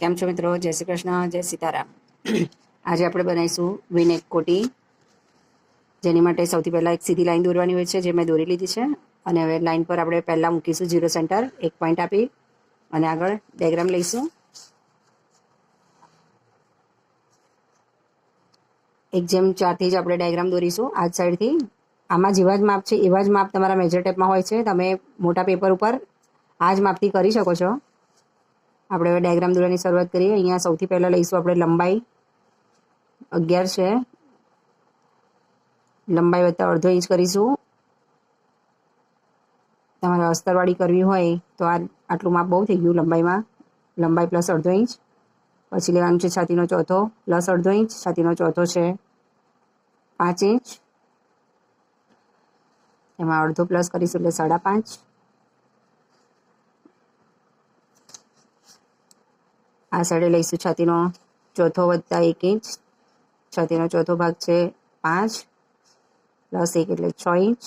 કેમ છો મિત્રો? જય શ્રી કૃષ્ણ, જય સીતારામ. આજે આપણે બનાવીશું વિનેક કોટી. જેની માટે સૌથી પહેલાં એક સીધી લાઈન દોરવાની હોય છે, જે મેં દોરી લીધી છે. અને હવે લાઈન પર આપણે પહેલાં મૂકીશું ઝીરો સેન્ટર, એક પોઈન્ટ આપી. અને આગળ ડાયગ્રામ લઈશું. એક જેમ ચારથી જ આપણે ડાયગ્રામ દોરીશું આ જ સાઈડથી. આમાં જેવા જ માપ છે, એવા જ માપ તમારા મેજર ટેપમાં હોય છે. તમે મોટા પેપર ઉપર આ જ માપથી કરી શકો છો. આપણે હવે ડાયગ્રામ દોરવાની શરૂઆત કરીએ. અહીંયા સૌથી પહેલાં લઈશું આપણે લંબાઈ. અગિયાર છે. લંબાઈ વત્તા અડધો ઇંચ કરીશું. તમારે અસ્તરવાળી કરવી હોય તો આ આટલું માપ બહુ થઈ ગયું લંબાઈમાં. લંબાઈ પ્લસ અડધો ઇંચ. પછી લેવાનું છે છાતીનો ચોથો પ્લસ અડધો ઇંચ. છાતીનો ચોથો છે પાંચ ઇંચ. એમાં અડધો પ્લસ કરીશું એટલે સાડા પાંચ. આ સાઈડે લઈશું છાતીનો ચોથો વત્તા એક ઇંચ. છાતીનો ચોથો ભાગ છે પાંચ. પ્લસ એક એટલે છ ઇંચ.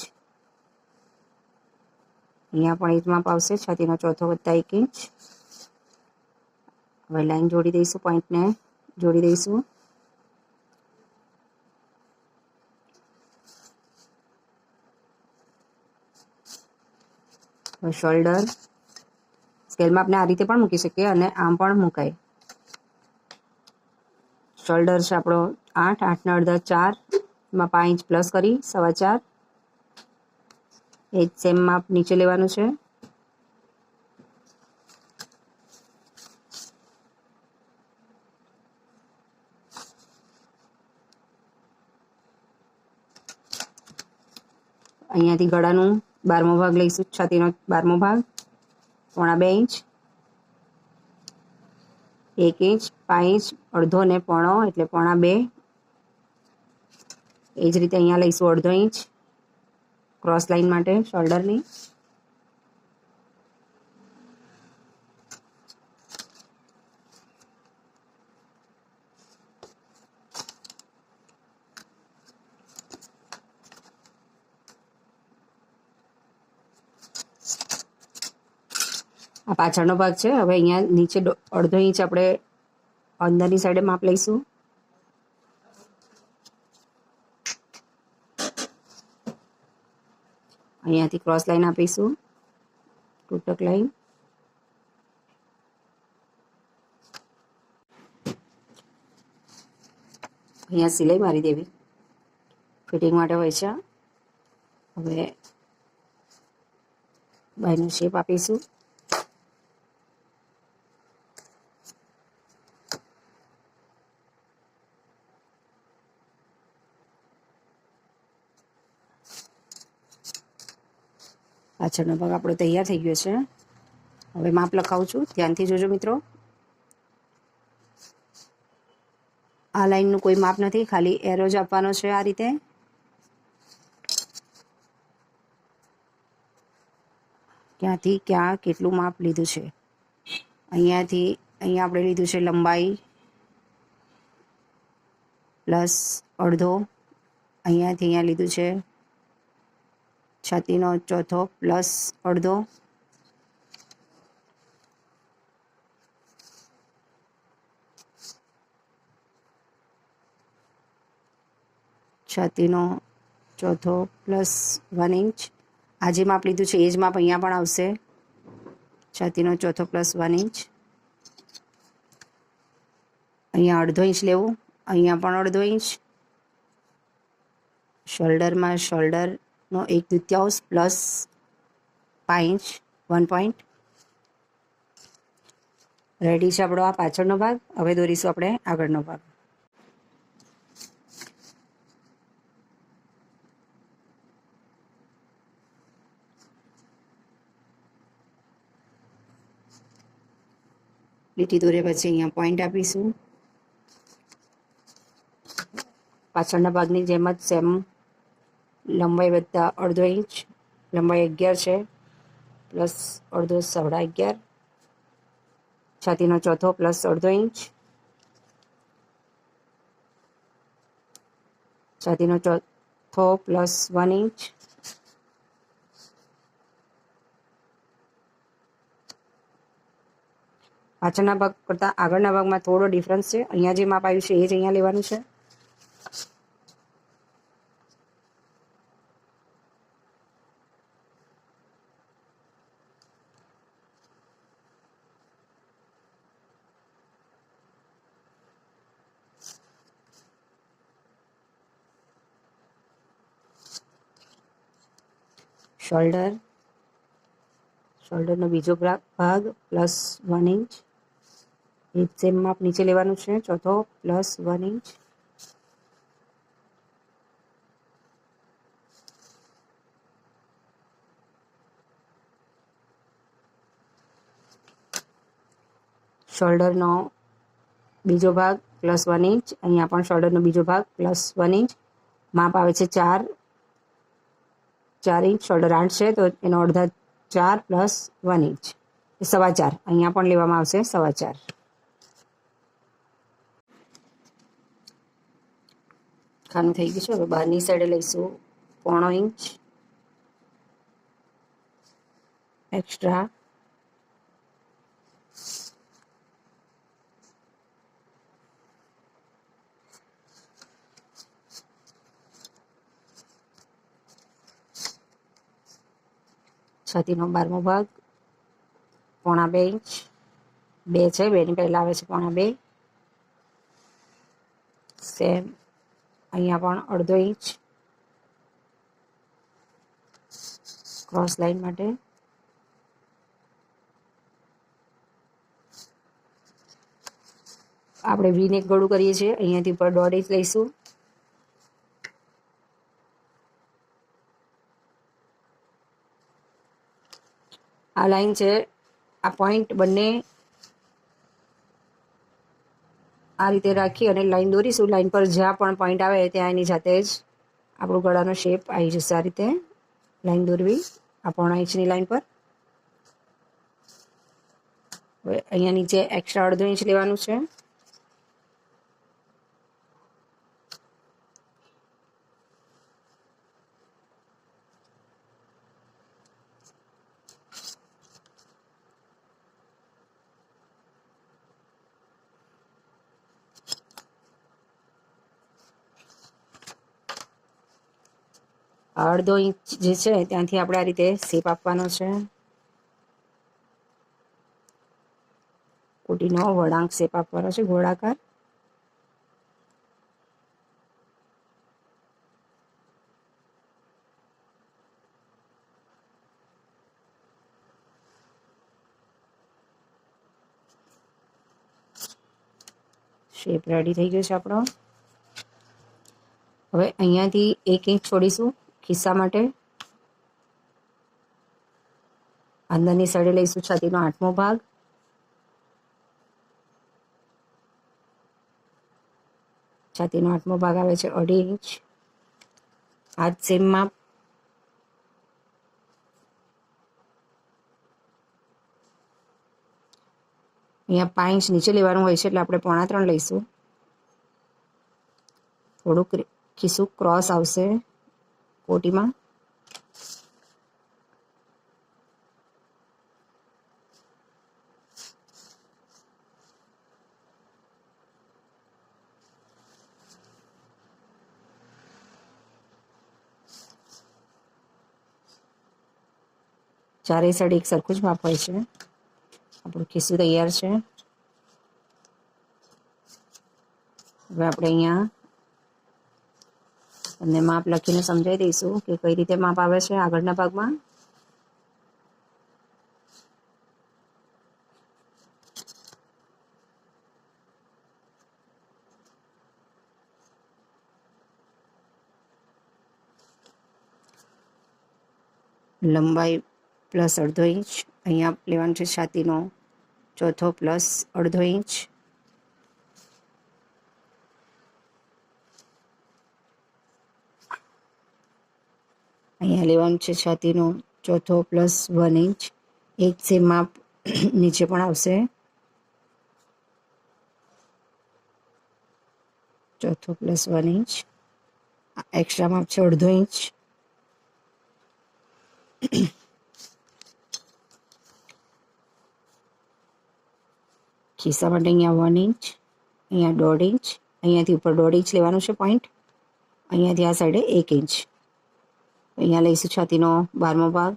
અહીંયા પણ ઇંચ માપ આવશે, છાતીનો ચોથો વત્તા એક ઇંચ. હવે લાઈન જોડી દઈશું પોઈન્ટને, જોડી દઈશું. શોલ્ડર. સ્કેલમાં આપણે આ રીતે પણ મૂકી શકીએ અને આમ પણ મુકાય. શોલ્ડર છે આપણો આઠ આઠના અડધા ચાર, એમાં પાંચ પ્લસ કરી, સવા ચાર. એ સેમ માપ નીચે લેવાનું છે. અહીંયાથી ગળાનું બારમો ભાગ લઈશું, છાતીનો બારમો ભાગ. પોણા બે ઇંચ. એક ઇંચ, પાંચ ઇંચ, અડધો ને પોણો, એટલે પોણા બે. એ જ રીતે અહીંયા લઈશું અડધો ઇંચ. ક્રોસ લાઈન માટે શોલ્ડરની આ પાછળનો ભાગ છે. હવે અહીંયા નીચે અડધો ઇંચ આપણે અંદરની સાઈડે માપ લઈશું. અહીંયાથી ક્રોસ લાઈન આપીશું. તૂટક લાઈન અહીંયા સિલાઈ મારી દેવી. ફિટિંગ માટે હોય છે. હવે બાયનો શેપ આપીશું. પાછળનો ભાગ આપણો તૈયાર થઈ ગયો છે. હવે માપ લખાવું છું. ધ્યાનથી જોજો મિત્રો. આ લાઈનનું કોઈ માપ નથી. ખાલી એરો જ આપવાનો છે આ રીતે. ક્યાંથી ક્યાં કેટલું માપ લીધું છે? અહીંયાથી અહીંયા આપણે લીધું છે લંબાઈ પ્લસ અડધો. અહીંયાથી અહીંયા લીધું છે છાતીનો ચોથો પ્લસ અડધો. છાતીનો ચોથો પ્લસ વન ઇંચ. આ જે માપ લીધું છે, એ જ માપ અહીંયા પણ આવશે. છાતીનો ચોથો પ્લસ વન ઇંચ. અહીંયા અડધો ઇંચ લેવું, અહીંયા પણ અડધો ઇંચ. શોલ્ડરમાં શોલ્ડર નો એક દ્વિતીયાંશ પ્લસ પાંચ વન પોઈન્ટ રેડી છે આપણો આ પાછળનો ભાગ? હવે દોરીશું આપણે આગળનો ભાગ. લીટી દોર્યા પછી અહીંયા પોઈન્ટ આપીશું. પાછળના ભાગની જેમ જ સેમ લંબાઈ વત્તા અડધો ઇંચ, લંબાઈ અગિયાર છે, પ્લસ અડધો સાડા અગિયાર, છાતીનો ચોથો પ્લસ અડધો ઇંચ, છાતીનો ચોથો પ્લસ વન ઇંચ, પાછળના ભાગ કરતાં આગળના ભાગમાં થોડો ડિફરન્સ છે. અહીંયા જે માપ આવ્યું છે એ જ અહીંયા લેવાનું છે. શોલ્ડર શોલ્ડરનો બીજો ભાગ પ્લસ વન ઇંચ એ સેમ માપ નીચે લેવાનું છે. ચોથો પ્લસ વન ઇંચ શોલ્ડરનો બીજો ભાગ પ્લસ વન ઇંચ અહીંયા પણ શોલ્ડરનો બીજો ભાગ પ્લસ વન ઇંચ માપ આવે છે ચાર ચાર ઇંચ શોલ્ડર આઠ છે, તો એનો અડધા ચાર પ્લસ વન ઇંચ. સવા ચાર. અહીંયા પણ લેવામાં આવશે સવા ચાર. ખાનું થઈ ગયું છે. હવે બહારની સાઈડે લઈશું પોણો ઇંચ. એક્સ્ટ્રા છાતીનો બારમો ભાગ, પોણા બે ઇંચ, બે છે, બેની પહેલાં આવે છે પોણા બે. સેમ, અહીંયા પણ અડધો ઇંચ. ક્રોસ લાઈન માટે. આપણે વીને ગળું કરીએ છીએ. અહીંયાથી ઉપર દોઢ ઇંચ લઈશું. આ લાઈન છે. આ પોઈન્ટ બંને આ રીતે રાખી અને લાઈન દોરીશું. લાઈન પર જ્યાં પણ પોઈન્ટ આવે ત્યાં એની જાતે જ આપણું ગળાનો શેપ આવી જશે આ રીતે. લાઈન દોરવી આ પોણા ઇંચની લાઈન પર. હવે અહીંયા નીચે એક્સ્ટ્રા અડધો ઇંચ લેવાનું છે. અડધો ઇંચ જે છે, ત્યાંથી આપણે આ રીતે શેપ આપવાનો છે. કોટીનો વળાંક શેપ આપવાનો છે, ગોળાકાર. શેપ રેડી થઈ ગયો છે આપણો. હવે અહીંયાથી એક ઇંચ છોડીશું. ખિસ્સા માટે. અંદરની સાઈડે લઈશું છાતીનો આઠમો ભાગ. છાતીનો આઠમો ભાગ આવે છે અઢી ઇંચ. હાથ સેમ માપ. અહીંયા પાંચ ઇંચ નીચે લેવાનું હોય છે એટલે આપણે પોણા ત્રણ લઈશું. થોડુંક ખિસ્સું ક્રોસ આવશે. કોટીમાં. ચારે સાઈડ એક સરખું જ માપ હોય છે. આપણું ખીસું તૈયાર છે. હવે આપણે અહીંયા તમને માપ લખીને સમજાવી દઈશું કે કઈ રીતે માપ આવે છે આગળના ભાગમાં. લંબાઈ પ્લસ અડધો ઇંચ, અહીંયા લેવાનું છે છાતીનો ચોથો પ્લસ અડધો ઇંચ. અહીંયા લેવાનું છે, છાતીનો ચોથો પ્લસ વન ઇંચ. એક સેમ માપ નીચે પણ આવશે. ચોથો પ્લસ વન ઇંચ. એક્સ્ટ્રા માપ છે, અડધો ઇંચ. ખિસ્સા માટે અહીંયા વન ઇંચ, અહીંયા દોઢ ઇંચ. અહીંયાથી ઉપર દોઢ ઇંચ લેવાનું છે પોઈન્ટ અહીંયાથી આ સાઈડે એક ઇંચ. અહીંયા લઈશું છાતીનો બારમો ભાગ.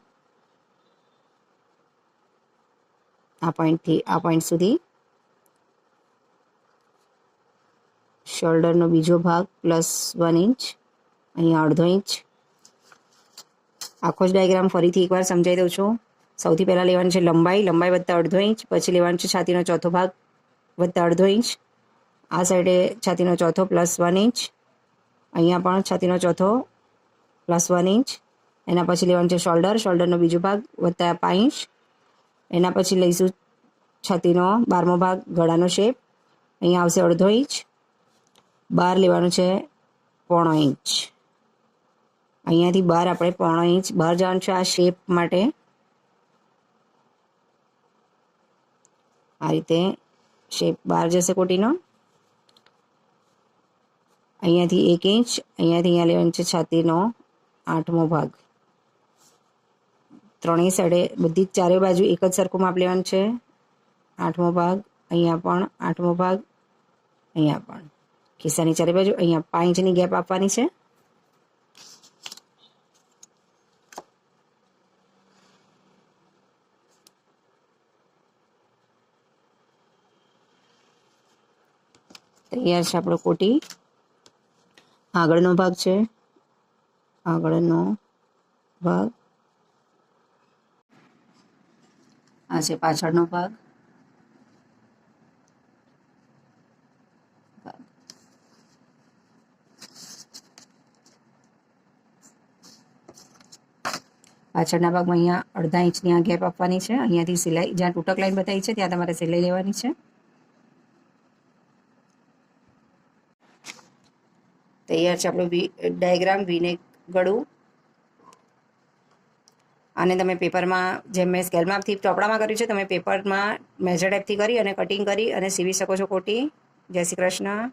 આ પોઈન્ટથી, આ પોઈન્ટ સુધી. શોલ્ડરનો બીજો ભાગ પ્લસ વન ઇંચ, અહીંયા અડધો ઇંચ. આખો જ ડાયાગ્રામ ફરીથી એકવાર સમજાવી દઉં છું. સૌથી પહેલાં લેવાનું છે લંબાઈ લંબાઈ વત્તા અડધો ઇંચ, પછી લેવાનું છે છાતીનો ચોથો ભાગ વત્તા અડધો ઇંચ. આ સાઈડે છાતીનો ચોથો પ્લસ વન ઇંચ. અહીંયા પણ છાતીનો ચોથો પ્લસ વન ઇંચ એના પછી લેવાનું છે શોલ્ડર શોલ્ડરનો બીજો ભાગ વત્તા પાંચ એના પછી લઈશું છાતીનો બારમો ભાગ, ગળાનો શેપ અહીંયા આવશે અડધો ઇંચ બાર લેવાનું છે પોણો ઇંચ અહીંયાથી બહાર આપણે પોણો ઇંચ બહાર જવાનું છે આ શેપ માટે. આ રીતે શેપ બહાર જશે કોટીનો. અહીંયાથી એક ઇંચ અહીંયાથી અહીંયા લેવાનું છે છાતીનો આઠમો ભાગ. ત્રણેય સાઈડે બધી જ ચારે બાજુ એક જ સરખું માપ લેવાનું છે. આઠમો ભાગ, અહીંયા પણ આઠમો ભાગ, અહીંયા પણ. ખિસ્સાની ચારે બાજુ અહીંયા પાંચ ઇંચની ગેપ આપવાની છે. તૈયાર છે આપણો કોટી. આગળનો ભાગ છે. આગળનો ભાગ. આ છે પાછળનો ભાગ. પાછળના ભાગમાં અહીંયા અડધા ઇંચની આ ગેપ આપવાની છે. અહીંયાથી સિલાઈ, જ્યાં તૂટક લાઈન બતાવી છે, ત્યાં તમારે સિલાઈ લેવાની છે. તૈયાર છે આપણો ડાયાગ્રામ, વીનેક ગળું. અને તમે પેપરમાં, જેમ મેં સ્કેલ માપથી ચોપડામાં કર્યું છે, તમે પેપરમાં મેજર ટાઈપથી કરી અને કટિંગ કરી અને સીવી શકો છો કોટી. જય શ્રી કૃષ્ણ.